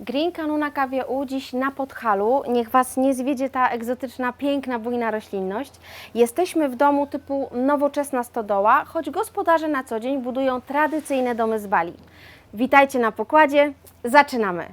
Green Canu na kawie U dziś na Podhalu. Niech Was nie zwiedzie ta egzotyczna, piękna, bujna roślinność. Jesteśmy w domu typu nowoczesna stodoła, choć gospodarze na co dzień budują tradycyjne domy z Bali. Witajcie na pokładzie, zaczynamy!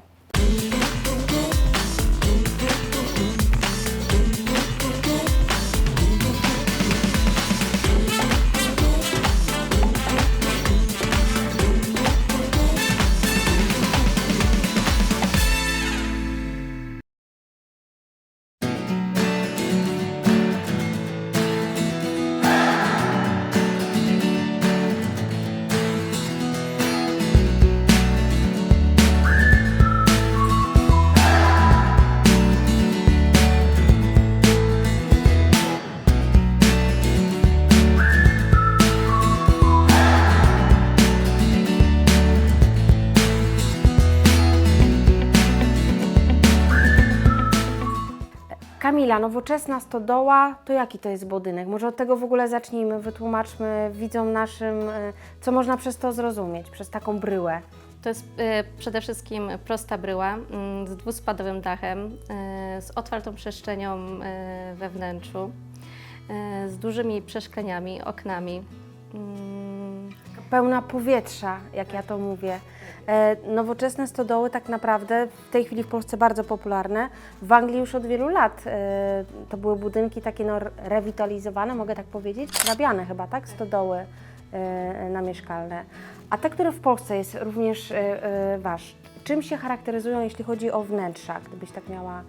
Kamila, nowoczesna stodoła, to jaki to jest budynek? Może od tego w ogóle zacznijmy, wytłumaczmy widzom naszym, y, co można przez to zrozumieć, przez taką bryłę. To jest e, przede wszystkim prosta bryła mm, z dwuspadowym dachem, e, z otwartą przestrzenią we wnętrzu, z dużymi przeszkleniami, oknami. Mm, Pełna powietrza, jak ja to mówię. E, nowoczesne stodoły tak naprawdę w tej chwili w Polsce bardzo popularne. W Anglii już od wielu lat e, to były budynki takie no, rewitalizowane, mogę tak powiedzieć, rabiane chyba, tak? Stodoły e, namieszkalne. A te, które w Polsce jest również Wasz, czym się charakteryzują, jeśli chodzi o wnętrza, gdybyś tak miała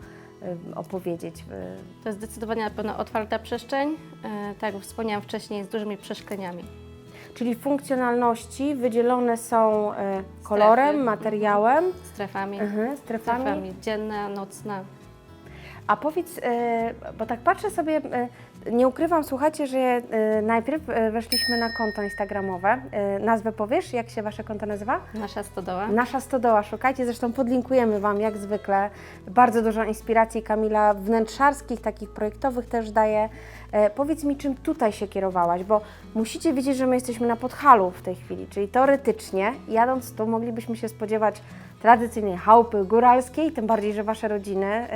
opowiedzieć? To jest zdecydowanie na pewno otwarta przestrzeń, tak jak wspomniałam wcześniej, z dużymi przeszkleniami. Czyli funkcjonalności wydzielone są e, kolorem, Strefy. materiałem, Strefami, mhm, strefami. strefami dzienna, nocna. A powiedz, e, bo tak patrzę sobie, e, nie ukrywam, słuchajcie, że e, najpierw e, weszliśmy na konto instagramowe. E, Nazwę powiesz, jak się Wasze konto nazywa? Nasza stodoła. Nasza stodoła, szukajcie, zresztą podlinkujemy Wam jak zwykle. Bardzo dużo inspiracji Kamila wnętrzarskich, takich projektowych też daje. Powiedz mi, czym tutaj się kierowałaś, bo musicie wiedzieć, że my jesteśmy na Podhalu w tej chwili, czyli teoretycznie jadąc tu moglibyśmy się spodziewać tradycyjnej chałupy góralskiej, tym bardziej, że Wasze rodziny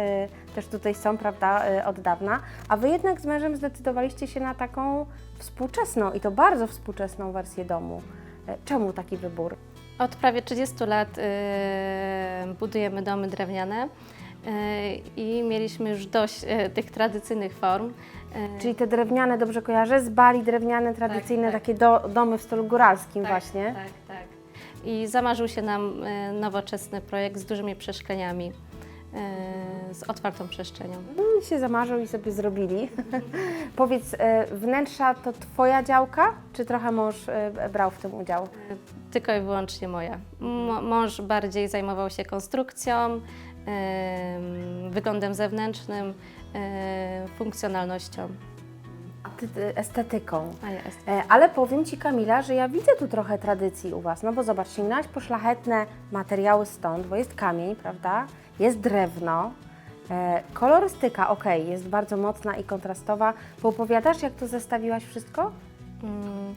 też tutaj są, prawda, e, od dawna, a Wy jednak z mężem zdecydowaliście się na taką współczesną i to bardzo współczesną wersję domu. E, Czemu taki wybór? Od prawie 30 lat y, budujemy domy drewniane y, i mieliśmy już dość y, tych tradycyjnych form. Y, Czyli te drewniane, dobrze kojarzę, z Bali drewniane, tradycyjne, tak. takie do, domy w stylu góralskim tak, właśnie. Tak, tak. I zamarzył się nam y, nowoczesny projekt z dużymi przeszkleniami, y, z otwartą przestrzenią. I się zamarzył i sobie zrobili. Powiedz, e, wnętrza to Twoja działka, czy trochę mąż e, brał w tym udział? Tylko i wyłącznie moja. Mo- Mąż bardziej zajmował się konstrukcją, wyglądem zewnętrznym, funkcjonalnością. E, estetyką. E, Ale powiem Ci, Kamila, że ja widzę tu trochę tradycji u Was. No bo zobacz, sięgnęłaś po szlachetne materiały stąd, bo jest kamień, prawda? Jest drewno. E, kolorystyka, ok, jest bardzo mocna i kontrastowa. Poopowiadasz, jak to zestawiłaś wszystko? Mm,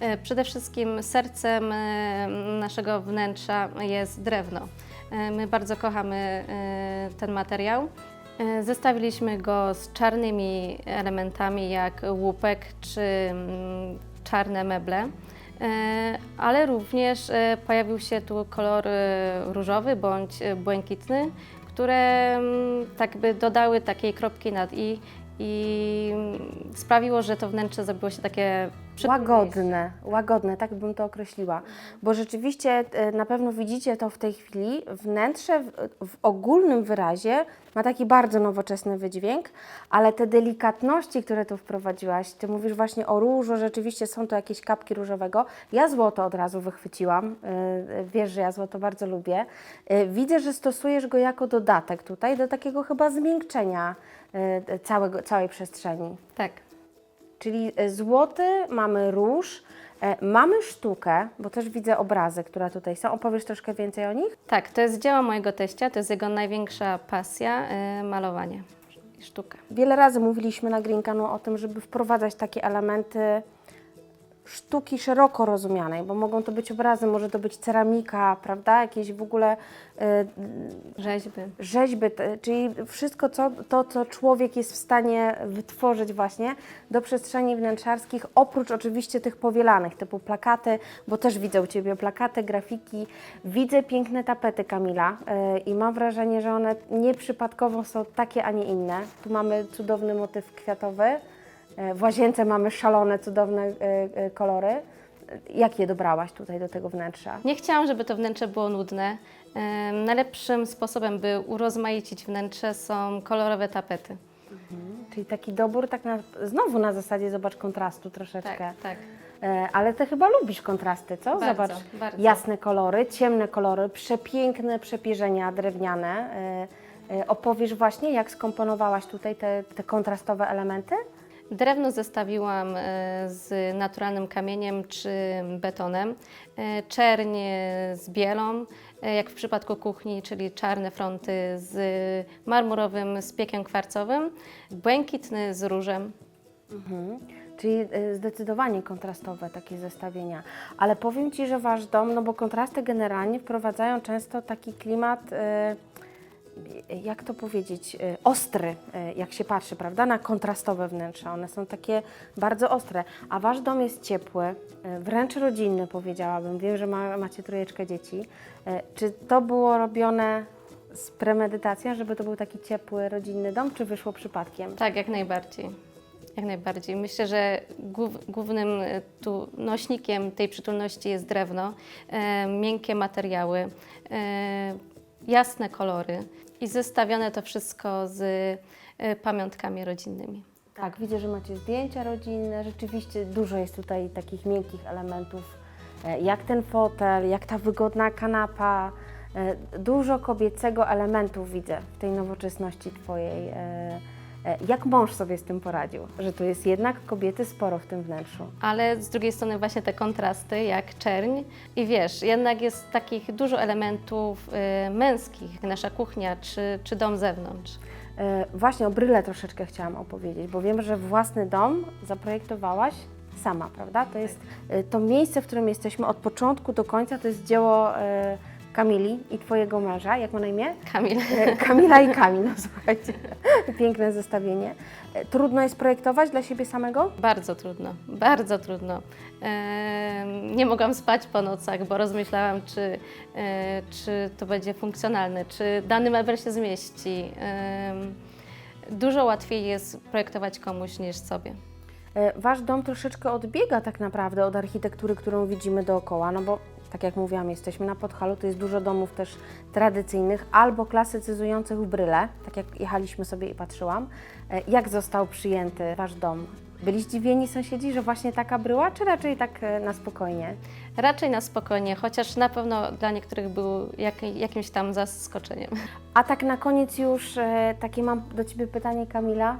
e, Przede wszystkim sercem naszego wnętrza jest drewno. My bardzo kochamy ten materiał. E, Zestawiliśmy go z czarnymi elementami jak łupek czy mm, czarne meble. E, Ale również e, pojawił się tu kolor różowy bądź błękitny, które mm, tak by dodały takiej kropki nad i i mm, sprawiło, że to wnętrze zrobiło się takie. Łagodne, łagodne, tak bym to określiła. Bo rzeczywiście e, na pewno widzicie to w tej chwili. Wnętrze w, w ogólnym wyrazie ma taki bardzo nowoczesny wydźwięk, ale te delikatności, które tu wprowadziłaś, ty mówisz właśnie o różu, rzeczywiście są to jakieś kapki różowego. Ja złoto od razu wychwyciłam. e, e, Wiesz, że ja złoto bardzo lubię. Widzę, że stosujesz go jako dodatek tutaj do takiego chyba zmiękczenia całego, całej przestrzeni. Tak. Czyli e, złoty, mamy róż, e, mamy sztukę, bo też widzę obrazy, które tutaj są. Opowiesz troszkę więcej o nich? Tak, to jest dzieło mojego teścia, to jest jego największa pasja, y, malowanie i sztuka. Wiele razy mówiliśmy na Green Canu o tym, żeby wprowadzać takie elementy sztuki szeroko rozumianej, bo mogą to być obrazy, może to być ceramika, prawda, jakieś w ogóle e, Rzeźby. rzeźby, te- czyli wszystko co, to, co człowiek jest w stanie wytworzyć właśnie do przestrzeni wnętrzarskich, oprócz oczywiście tych powielanych, typu plakaty, bo też widzę u Ciebie plakaty, grafiki, widzę piękne tapety Kamila e, i mam wrażenie, że one nieprzypadkowo są takie, a nie inne. Tu mamy cudowny motyw kwiatowy, w łazience mamy szalone, cudowne e, e, kolory. Jak je dobrałaś tutaj do tego wnętrza? Nie chciałam, żeby to wnętrze było nudne. Najlepszym sposobem, by urozmaicić wnętrze są kolorowe tapety. Czyli taki dobór, tak na, znowu na zasadzie, zobacz, kontrastu troszeczkę. Tak, tak. E, ale ty chyba lubisz kontrasty, co? Bardzo, Zobacz, bardzo. jasne kolory, ciemne kolory, przepiękne przepierzenia drewniane. E, e, opowiesz właśnie, jak skomponowałaś tutaj te, te kontrastowe elementy? Drewno zestawiłam e, z naturalnym kamieniem czy betonem, e, czerń e, z bielą, jak w przypadku kuchni, czyli czarne fronty z marmurowym spiekiem kwarcowym, błękitny z różem. Mhm. Czyli zdecydowanie kontrastowe takie zestawienia. Ale powiem Ci, że Wasz dom, no bo kontrasty generalnie wprowadzają często taki klimat, jak to powiedzieć, e, ostry, e, jak się patrzy, prawda, na kontrastowe wnętrza. One są takie bardzo ostre. A Wasz dom jest ciepły, e, wręcz rodzinny powiedziałabym. Wiem, że ma, macie trójeczkę dzieci. Czy to było robione z premedytacją, żeby to był taki ciepły, rodzinny dom, czy wyszło przypadkiem? Tak, jak najbardziej. Jak najbardziej. Myślę, że głów, głównym tu nośnikiem tej przytulności jest drewno, miękkie materiały, jasne kolory i zestawione to wszystko z e, pamiątkami rodzinnymi. Tak, widzę, że macie zdjęcia rodzinne. Rzeczywiście dużo jest tutaj takich miękkich elementów, e, jak ten fotel, jak ta wygodna kanapa. E, Dużo kobiecego elementów widzę w tej nowoczesności Twojej. Jak mąż sobie z tym poradził? Że tu jest jednak kobiety sporo w tym wnętrzu. Ale z drugiej strony właśnie te kontrasty, jak czerń i wiesz, jednak jest takich dużo elementów e, męskich, nasza kuchnia czy, czy dom z zewnątrz. E, Właśnie o bryle troszeczkę chciałam opowiedzieć, bo wiem, że własny dom zaprojektowałaś sama, prawda? To jest e, to miejsce, w którym jesteśmy od początku do końca, to jest dzieło e, Kamili i Twojego męża. Jak ma na imię? Kamil. E, Kamila i Kamil, no słuchajcie, piękne zestawienie. E, Trudno jest projektować dla siebie samego? Bardzo trudno, bardzo trudno. Em, Nie mogłam spać po nocach, bo rozmyślałam, czy, e, czy to będzie funkcjonalne, czy dany mebel się zmieści. Dużo łatwiej jest projektować komuś niż sobie. E, Wasz dom troszeczkę odbiega tak naprawdę od architektury, którą widzimy dookoła, no bo tak jak mówiłam, jesteśmy na Podhalu, to jest dużo domów też tradycyjnych albo klasycyzujących w bryle, tak jak jechaliśmy sobie i patrzyłam. E, Jak został przyjęty Wasz dom? Byli zdziwieni sąsiedzi, że właśnie taka bryła, czy raczej tak e, na spokojnie? Raczej na spokojnie, chociaż na pewno dla niektórych był jak, jakimś tam zaskoczeniem. A tak na koniec już e, takie mam do Ciebie pytanie, Kamila,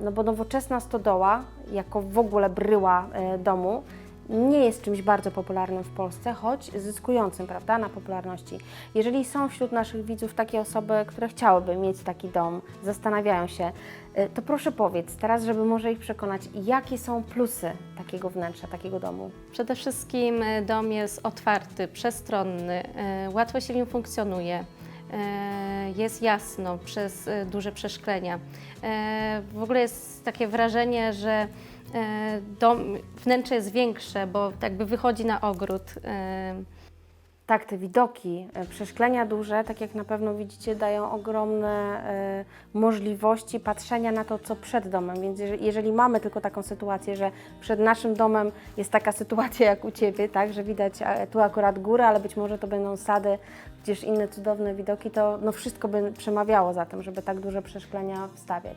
no bo nowoczesna stodoła, jako w ogóle bryła domu, nie jest czymś bardzo popularnym w Polsce, choć zyskującym, prawda, na popularności. Jeżeli są wśród naszych widzów takie osoby, które chciałyby mieć taki dom, zastanawiają się, e, to proszę powiedz teraz, żeby może ich przekonać, jakie są plusy takiego wnętrza, takiego domu. Przede wszystkim e, dom jest otwarty, przestronny, e, łatwo się w nim funkcjonuje. Jest jasno przez duże przeszklenia. W ogóle jest takie wrażenie, że dom, wnętrze jest większe, bo jakby wychodzi na ogród. e, Tak, te widoki, e, przeszklenia duże, tak jak na pewno widzicie, dają ogromne e, możliwości patrzenia na to, co przed domem. Więc jeżeli, jeżeli mamy tylko taką sytuację, że przed naszym domem jest taka sytuacja jak u Ciebie, tak, że widać e, tu akurat górę, ale być może to będą sady, gdzieś inne cudowne widoki, to no wszystko by przemawiało za tym, żeby tak duże przeszklenia wstawiać.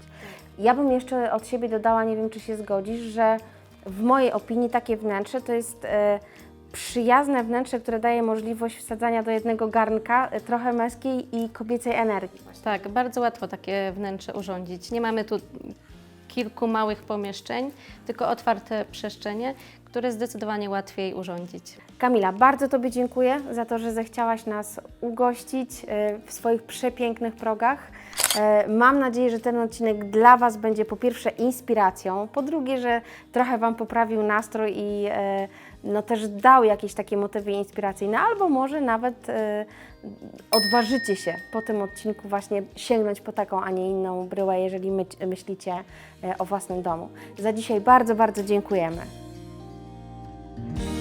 Ja bym jeszcze od siebie dodała, nie wiem, czy się zgodzisz, że w mojej opinii takie wnętrze to jest... E, przyjazne wnętrze, które daje możliwość wsadzania do jednego garnka e, trochę męskiej i kobiecej energii. Tak, bardzo łatwo takie wnętrze urządzić. Nie mamy tu kilku małych pomieszczeń, tylko otwarte przestrzenie, które zdecydowanie łatwiej urządzić. Kamila, bardzo Tobie dziękuję za to, że zechciałaś nas ugościć e, w swoich przepięknych progach. E, Mam nadzieję, że ten odcinek dla Was będzie po pierwsze inspiracją, po drugie, że trochę Wam poprawił nastrój i e, no też dał jakieś takie motywy inspiracyjne, albo może nawet odważycie się po tym odcinku właśnie sięgnąć po taką, a nie inną bryłę, jeżeli my, myślicie o własnym domu. Za dzisiaj bardzo, bardzo dziękujemy. Thank you.